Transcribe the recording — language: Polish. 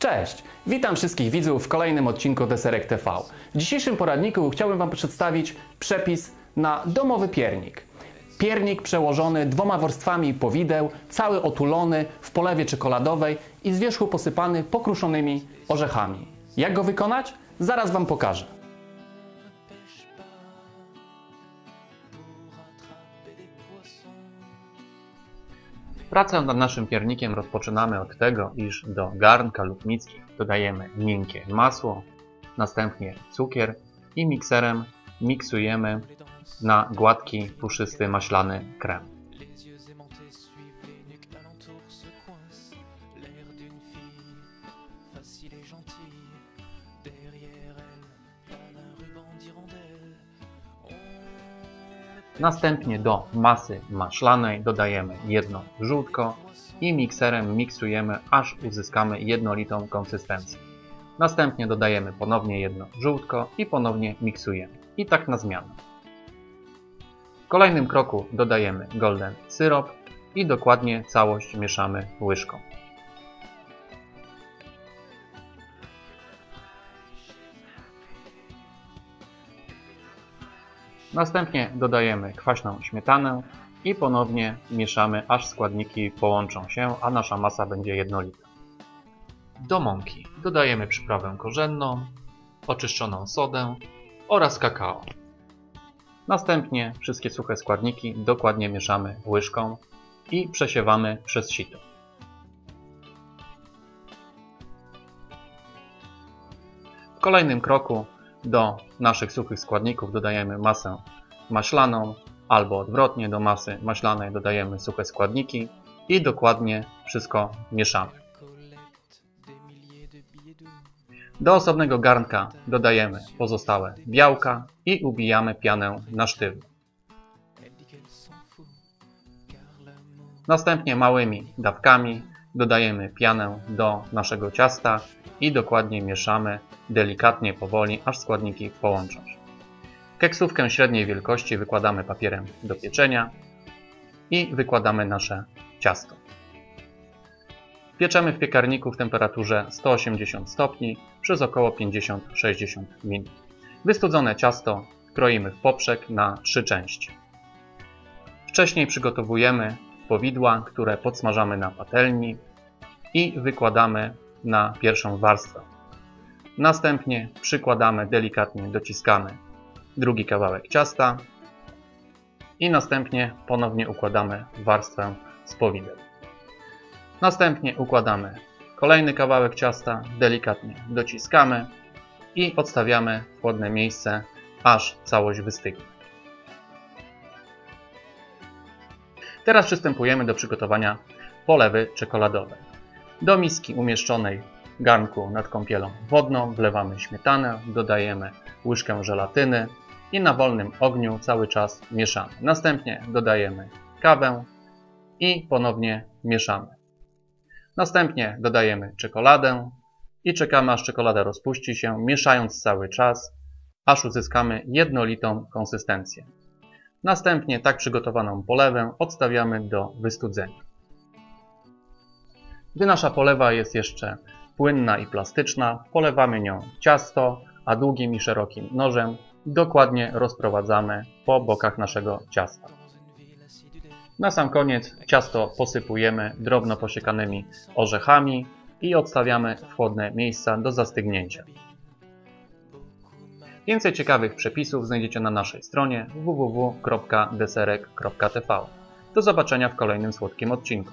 Cześć! Witam wszystkich widzów w kolejnym odcinku Deserek TV. W dzisiejszym poradniku chciałbym Wam przedstawić przepis na domowy piernik. Piernik przełożony dwoma warstwami powideł, cały otulony w polewie czekoladowej i z wierzchu posypany pokruszonymi orzechami. Jak go wykonać? Zaraz Wam pokażę. Pracę nad naszym piernikiem rozpoczynamy od tego, iż do garnka lub miski dodajemy miękkie masło, następnie cukier i mikserem miksujemy na gładki, puszysty, maślany krem. Les yeux aimantés suivent les Następnie do masy maślanej dodajemy jedno żółtko i mikserem miksujemy, aż uzyskamy jednolitą konsystencję. Następnie dodajemy ponownie jedno żółtko i ponownie miksujemy. I tak na zmianę. W kolejnym kroku dodajemy golden syrop i dokładnie całość mieszamy łyżką. Następnie dodajemy kwaśną śmietanę i ponownie mieszamy, aż składniki połączą się, a nasza masa będzie jednolita. Do mąki dodajemy przyprawę korzenną, oczyszczoną sodę oraz kakao. Następnie wszystkie suche składniki dokładnie mieszamy łyżką i przesiewamy przez sito. W kolejnym kroku do naszych suchych składników dodajemy masę maślaną albo odwrotnie do masy maślanej dodajemy suche składniki i dokładnie wszystko mieszamy. Do osobnego garnka dodajemy pozostałe białka i ubijamy pianę na sztywno. Następnie małymi dawkami dodajemy pianę do naszego ciasta i dokładnie mieszamy delikatnie, powoli, aż składniki połączą się. Keksówkę średniej wielkości wykładamy papierem do pieczenia i wykładamy nasze ciasto. Pieczemy w piekarniku w temperaturze 180 stopni przez około 50-60 minut. Wystudzone ciasto kroimy w poprzek na trzy części. Wcześniej przygotowujemy powidła, które podsmażamy na patelni i wykładamy na pierwszą warstwę. Następnie przykładamy delikatnie, dociskamy drugi kawałek ciasta i następnie ponownie układamy warstwę z powideł. Następnie układamy kolejny kawałek ciasta, delikatnie dociskamy i odstawiamy w chłodne miejsce, aż całość wystygnie. Teraz przystępujemy do przygotowania polewy czekoladowej. Do miski umieszczonej garnku nad kąpielą wodną wlewamy śmietanę, dodajemy łyżkę żelatyny i na wolnym ogniu cały czas mieszamy. Następnie dodajemy kawę i ponownie mieszamy. Następnie dodajemy czekoladę i czekamy aż czekolada rozpuści się, mieszając cały czas, aż uzyskamy jednolitą konsystencję. Następnie tak przygotowaną polewę odstawiamy do wystudzenia. Gdy nasza polewa jest jeszcze płynna i plastyczna, polewamy nią ciasto, a długim i szerokim nożem dokładnie rozprowadzamy po bokach naszego ciasta. Na sam koniec ciasto posypujemy drobno posiekanymi orzechami i odstawiamy w chłodne miejsca do zastygnięcia. Więcej ciekawych przepisów znajdziecie na naszej stronie www.deserek.tv. Do zobaczenia w kolejnym słodkim odcinku.